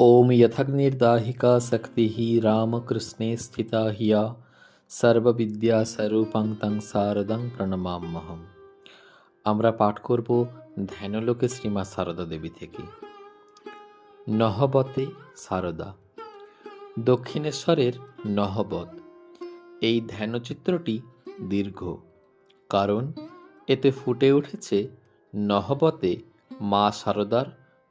ॐ यथग्निर्दाहिका शक्तिः रामकृष्णे स्थिता हिया সর্ববিদ্যাস্বরূপং তং শারদং প্রণমাম্যহম আমরা পাঠ করব ধ্যানলোকে শ্রীমা সারদা দেবী থেকে নহবতে সারদা দক্ষিণেশ্বরের নহবত এই ধ্যানচিত্রটি দীর্ঘ কারণ এতে ফুটে উঠেছে নহবতে মা সারদার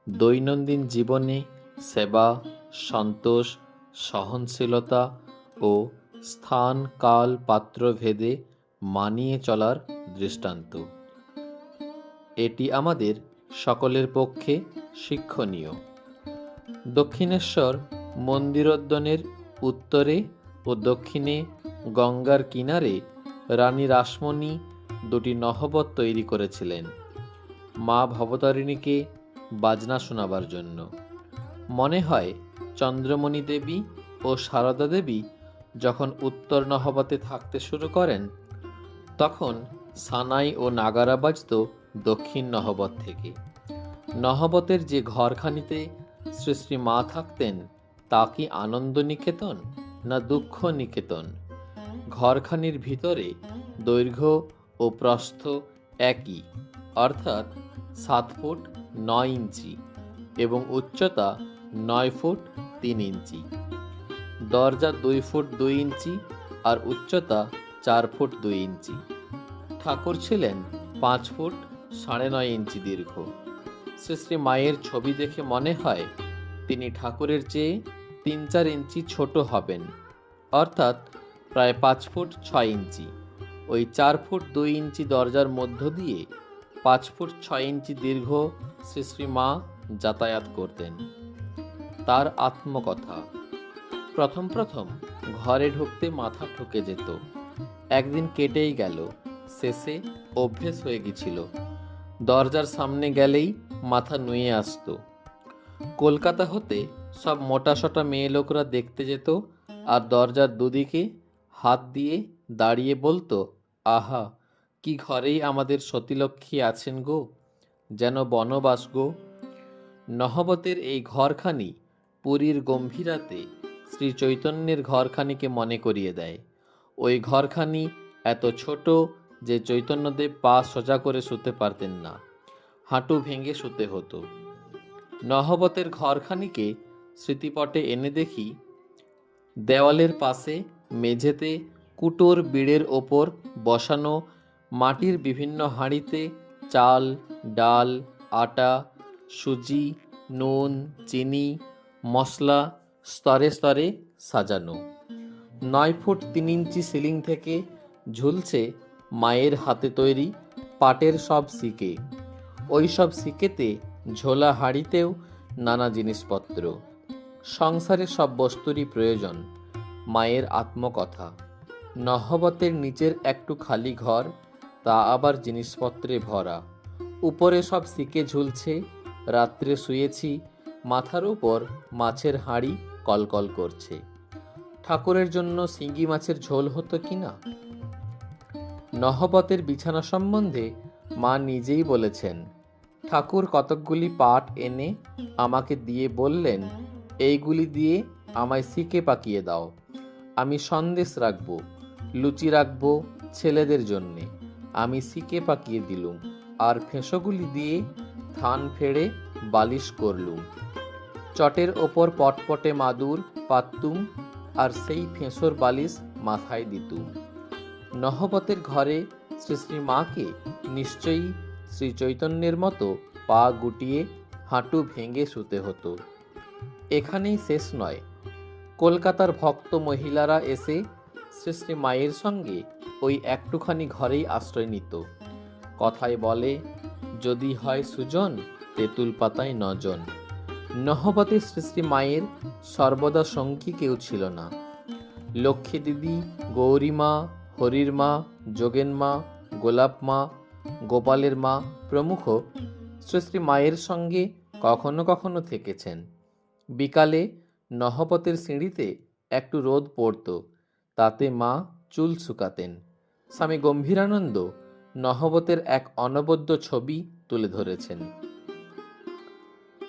দৈনন্দিন জীবনে সেবা, সন্তোষ, সহনশীলতা ও স্থান কাল পাত্র ভেদে মানিয়ে চলার দৃষ্টান্ত। এটি আমাদের সকলের পক্ষে শিক্ষণীয়। দক্ষিণেশ্বর মন্দিরোদ্যানের উত্তরে ও দক্ষিণে গঙ্গার কিনারে রানী রাসমণি দুটি নহবত তৈরি করেছিলেন। মা ভবতারিণীকে বাজনা শোনাবার জন্য। মনে হয় চন্দ্রমণি দেবী ও সারদা দেবী যখন উত্তর নহবতে থাকতে শুরু করেন, তখন সানাই ও নাগারা বাজত দক্ষিণ নহবত থেকে। নহবতের যে ঘরখানিতে শ্রী শ্রী মা থাকতেন, তা কি আনন্দ নিকেতন না দুঃখ নিকেতন ঘরখানির ভিতরে দৈর্ঘ্য ও প্রস্থ একই, অর্থাৎ সাত ফুট নয় ইঞ্চি এবং উচ্চতা নয় ফুট তিন ইঞ্চি। দরজা দুই ফুট দুই ইঞ্চি আর উচ্চতা চার ফুট দুই ইঞ্চি। ঠাকুর ছিলেন পাঁচ ফুট সাড়ে নয় ইঞ্চি দীর্ঘ। শ্রী শ্রী মায়ের ছবি দেখে মনে হয় তিনি ঠাকুরের চেয়ে তিন চার ইঞ্চি ছোট হবেন, অর্থাৎ প্রায় পাঁচ ফুট ছয় ইঞ্চি। ওই চার ফুট দুই ইঞ্চি দরজার মধ্য দিয়ে পাঁচ ফুট ছয় ইঞ্চি দীর্ঘ শ্রী শ্রী মা যাতায়াত করতেন। তার আত্মকথা। প্রথম প্রথম ঘরে ঢুকতে মাথা ঠকে যেত। একদিন কেটেই গেল, শেষে অভ্যেস হয়ে গেছিল। দরজার সামনে গেলেই মাথা নুয়ে আসতো। কলকাতা হতে সব মোটাসোটা মেয়ে লোকরা দেখতে যেত আর দরজার দুদিকে হাত দিয়ে দাঁড়িয়ে বলতো, আহা, কি ঘরেই আমাদের সতীলক্ষ্মী আছেন গো? যেন বনবাস গো? নহবতের এই ঘরখানি পুরীর গম্ভীরাতে শ্রী চৈতন্যের ঘরখানিকে মনে করিয়ে দেয়। ওই ঘরখানি এত ছোট যে চৈতন্যদেব পা সোজা করে শুতে পারতেন না। হাঁটু ভেঙে শুতে হতো। নহবতের ঘরখানিকে স্মৃতিপটে এনে দেখি, দেওয়ালের পাশে মেঝেতে কুটোর বিড়ের ওপর বসানো মাটির বিভিন্ন হাঁড়িতে চাল, ডাল, আটা, সুজি, নুন, চিনি মশলা স্তরে স্তরে সাজানো। নয় ফুট তিন ইঞ্চি সিলিং থেকে ঝুলছে মায়ের হাতে তৈরি পাটের সব সিকে। ওই সব সিকেতে ঝোলা হাঁড়িতেও নানা জিনিসপত্র। সংসারে সব বস্তুরই প্রয়োজন, মায়ের আত্মকথা। নহবতের নিচের একটু খালি ঘর, তা আবার জিনিসপত্রে ভরা। উপরে সব সিকে ঝুলছে, রাত্রে শুয়েছি মাথার উপর মাছের হাঁড়ি কলকল করছে। ঠাকুরের জন্য শিঙ্গি মাছের ঝোল হতো কি না নহবতের বিছানা সম্বন্ধে মা নিজেই বলেছেন, ঠাকুর কতকগুলি পাট এনে আমাকে দিয়ে বললেন, এইগুলি দিয়ে আমায় সিকে পাকিয়ে দাও। আমি সন্দেশ রাখব, লুচি রাখব ছেলেদের জন্যে। আমি সিকে পাকিয়ে দিলুম। আর ফেঁসোগুলি দিয়ে থান ফেড়ে বালিশ করলুম। চটের ওপর পটপটে মাদুর, পাততুম, আর সেই ফেঁসোর বালিশ মাথায় দিতুম। নহবতের ঘরে শ্রী শ্রী মাকে নিশ্চয়ই শ্রী চৈতন্যের মতো পা গুটিয়ে হাঁটু ভেঙে শুতে হতো। এখানেই শেষ নয়। কলকাতার ভক্ত মহিলারা এসে শ্রী শ্রী মায়ের সঙ্গে ওই একটুখানি ঘরেই আশ্রয় নিত। কথায় বলে, যদি হয় সুজন তেঁতুল পাতায় নজন। নহবতে শ্রী মায়ের সর্বদা সঙ্গী কেউ ছিল না। লক্ষ্মী দিদি, গৌরী মা, হরির মা, যোগেন মা, গোলাপ মা, গোপালের মা প্রমুখ শ্রী মায়ের সঙ্গে কখনো কখনো থেকেছেন। বিকালে নহপতের সিঁড়িতে একটু রোদ পড়ত, তাতে মা চুল শুকাতেন। স্বামী গম্ভীরানন্দ নহবতের এক অনবদ্য ছবি তুলে ধরেছেন।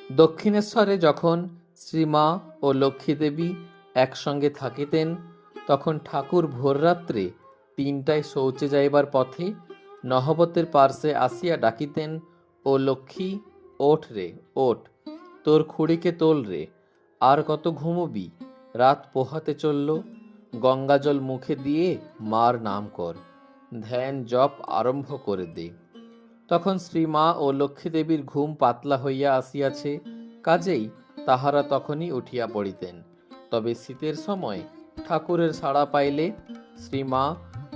দক্ষিণেশ্বরে যখন শ্রীমা ও লক্ষ্মীদেবী একসঙ্গে থাকিতেন, তখন ঠাকুর ভোররাত্রে তিনটায় শৌচে যাইবার পথে নহবতের পার্শ্বে আসিয়া ডাকিতেন, ও লক্ষ্মী, ওঠ রে, ওঠ, তোর খুঁড়িকে তোল রে, আর কত ঘুমবি, রাত পোহাতে চলল, গঙ্গাজল মুখে দিয়ে মার নাম কর, ধ্যান জপ আরম্ভ করে দে। তখন শ্রীমা ও লক্ষ্মীদেবীর ঘুম পাতলা হইয়া আসিয়াছে, কাজেই তাহারা তখনই উঠিয়া পড়িতেন। তবে শীতের সময় ঠাকুরের সাড়া পাইলে শ্রীমা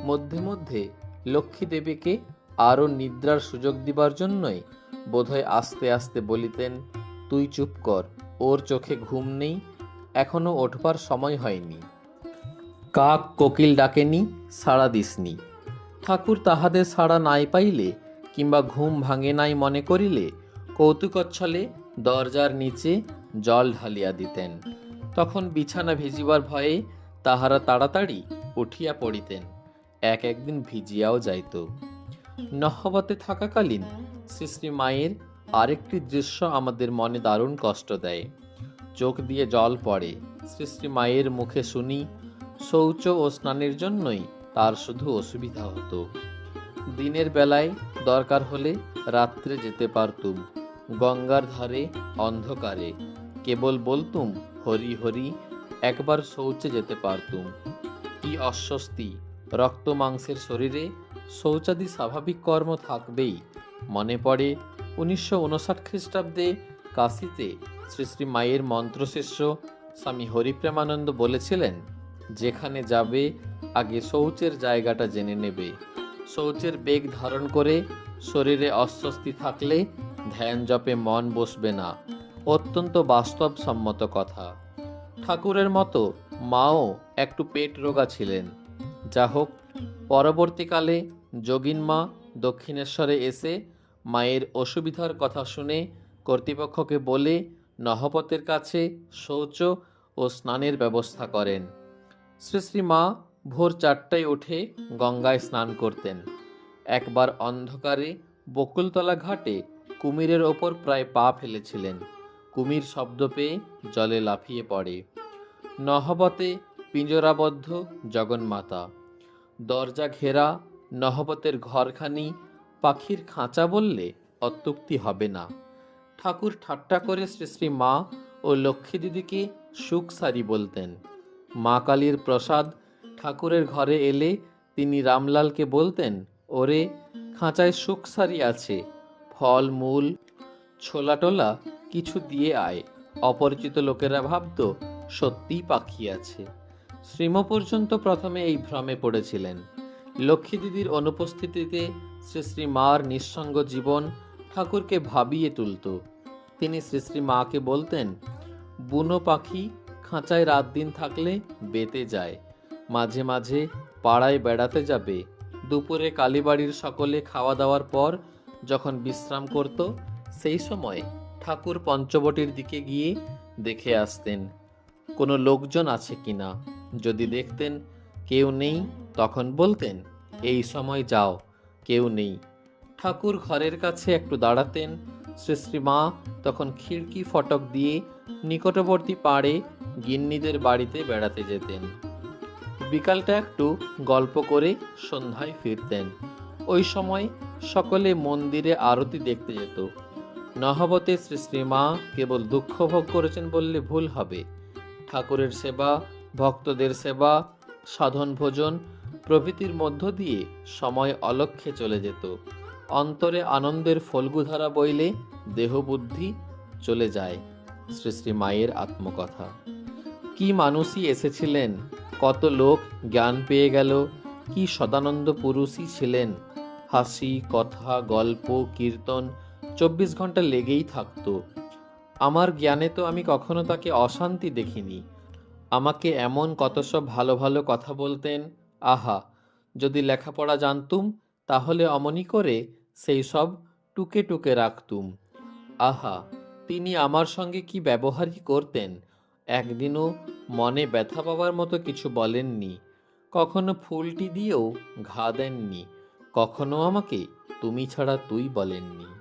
মধ্যে মধ্যে লক্ষ্মীদেবীকে আরও নিদ্রার সুযোগ দিবার জন্যই বোধহয় আস্তে আস্তে বলিতেন, তুই চুপ কর, ওর চোখে ঘুম নেই, এখনও ওঠবার সময় হয়নি। কাক কোকিল ডাকেনি, সাড়া দিসনি। ঠাকুর তাহাদের সাড়া নাই পাইলে কিংবা ঘুম ভাঙে নাই মনে করিলে কৌতুকচ্ছলে দরজার নিচে জল ঢালিয়া দিতেন। তখন বিছানা ভিজিবার ভয়ে তাহারা তাড়াতাড়ি উঠিয়া পড়িতেন, এক একদিন ভিজিয়াও যাইত। নহবতে থাকাকালীন শ্রী মায়ের আরেকটি দৃশ্য আমাদের মনে দারুণ কষ্ট দেয়। চোখ দিয়ে জল পড়ে শ্রী মায়ের মুখে শুনি শৌচ ও স্নানের জন্যই তার শুধু অসুবিধা হতো। দিনের বেলায় দরকার হলে রাত্রে যেতে পারতুম, গঙ্গার ধারে অন্ধকারে। কেবল বলতুম, হরি হরি, একবার শৌচে যেতে পারতুম। কি অস্বস্তি, রক্ত মাংসের শরীরে শৌচাদি স্বাভাবিক কর্ম থাকবেই। মনে পড়ে উনিশশো উনষাট খ্রিস্টাব্দে কাশিতে শ্রী শ্রী মায়ের মন্ত্রশিষ্য স্বামী হরিপ্রেমানন্দ বলেছিলেন, যেখানে যাবে, আগে শৌচের জায়গাটা জেনে নেবে। শৌচের বেগ ধারণ করে শরীরে অস্বস্তি থাকলে ধ্যান জপে মন বসবে না। অত্যন্ত বাস্তবসম্মত কথা। ঠাকুরের মতো মাও একটু পেট রোগা ছিলেন। যা হোক পরবর্তীকালে যোগিন মা দক্ষিণেশ্বরে এসে মায়ের অসুবিধার কথা শুনে কর্তৃপক্ষকে বলে নহবতের কাছে শৌচ ও স্নানের ব্যবস্থা করেন। শ্রী শ্রী মা ভোর চারটায় উঠে গঙ্গায় স্নান করতেন। একবার অন্ধকারে বকুলতলা ঘাটে কুমিরের ওপর প্রায় পা ফেলেছিলেন। কুমির শব্দ পেয়ে জলে লাফিয়ে পড়ে। নহবতে পিঞ্জরাবদ্ধ জগন্মাতা। দরজা ঘেরা নহবতের ঘরখানি পাখির খাঁচা বললে অত্যুক্তি হবে না। ঠাকুর ঠাট্টা করে শ্রী শ্রী মা ও লক্ষ্মী দিদিকে সুখ সারি বলতেন। মা কালীর প্রসাদ ঠাকুরের ঘরে এলে তিনি রামলালকে বলতেন, ওরে, খাঁচায় সারি আছে, ফল, মূল ছোলা টোলা কিছু দিয়ে আয়। অপরিচিত লোকেরা ভাবত সত্যিই পাখি আছে। শ্রীম পর্যন্ত প্রথমে এই ভ্রমে পড়েছিলেন। লক্ষ্মী দিদির অনুপস্থিতিতে শ্রী শ্রী মার নিঃসঙ্গ জীবন ঠাকুরকে ভাবিয়ে তুলত। তিনি শ্রী শ্রী মাকে বলতেন, বুনো পাখি, খাঁচায় রাত দিন থাকলে বেতে যায়। মাঝে মাঝে পাড়ায় বেড়াতে যাবে। দুপুরে কালীবাড়ির সকলে খাওয়া দাওয়ার পর যখন বিশ্রাম করত, সেই সময় ঠাকুর পঞ্চবটির দিকে গিয়ে দেখে আসতেন, কোনো লোকজন আছে কি না? যদি দেখতেন কেউ নেই, তখন বলতেন, এই সময় যাও, কেউ নেই। ঠাকুর ঘরের কাছে একটু দাঁড়াতেন, শ্রী শ্রী মা তখন খিড়কি ফটক দিয়ে নিকটবর্তী পাড়ে গিন্নিদের বাড়িতে বেড়াতে যেতেন। বিকালটা একটু গল্প করে সন্ধ্যায় ফিরতেন। ওই সময় সকলে মন্দিরে আরতি দেখতে যেত। নহবতে শ্রী শ্রী মা কেবল দুঃখ ভোগ করেছেন বললে ভুল হবে। ঠাকুরের সেবা, ভক্তদের সেবা, সাধন ভোজন প্রভৃতির মধ্য দিয়ে সময় অলক্ষ্যে চলে যেত। অন্তরে আনন্দের ফলগুধারা বইলে দেহবুদ্ধি চলে যায়। শ্রী শ্রী মায়ের আত্মকথা। কি মানুষই এসেছিলেন? কত লোক জ্ঞান পেয়ে গেল? কি সদানন্দ পুরুষই ছিলেন? হাসি, কথা, গল্প, কীর্তন চব্বিশ ঘণ্টা লেগেই থাকতো। আমার জ্ঞানে তো আমি কখনো তাকে অশান্তি দেখিনি। আমাকে এমন কত সব ভালো ভালো কথা বলতেন। আহা, যদি লেখাপড়া জানতুম, তাহলে অমনি করে সেই সব টুকে টুকে রাখতুম। আহা, তিনি আমার সঙ্গে কি ব্যবহারই করতেন? একদিনও মনে ব্যথা পাওয়ার মতো কিছু বলেননি। কখনো ফুলটি দিয়েও ঘা দেননি। কখনো আমাকে, তুমি ছাড়া তুই বলেননি।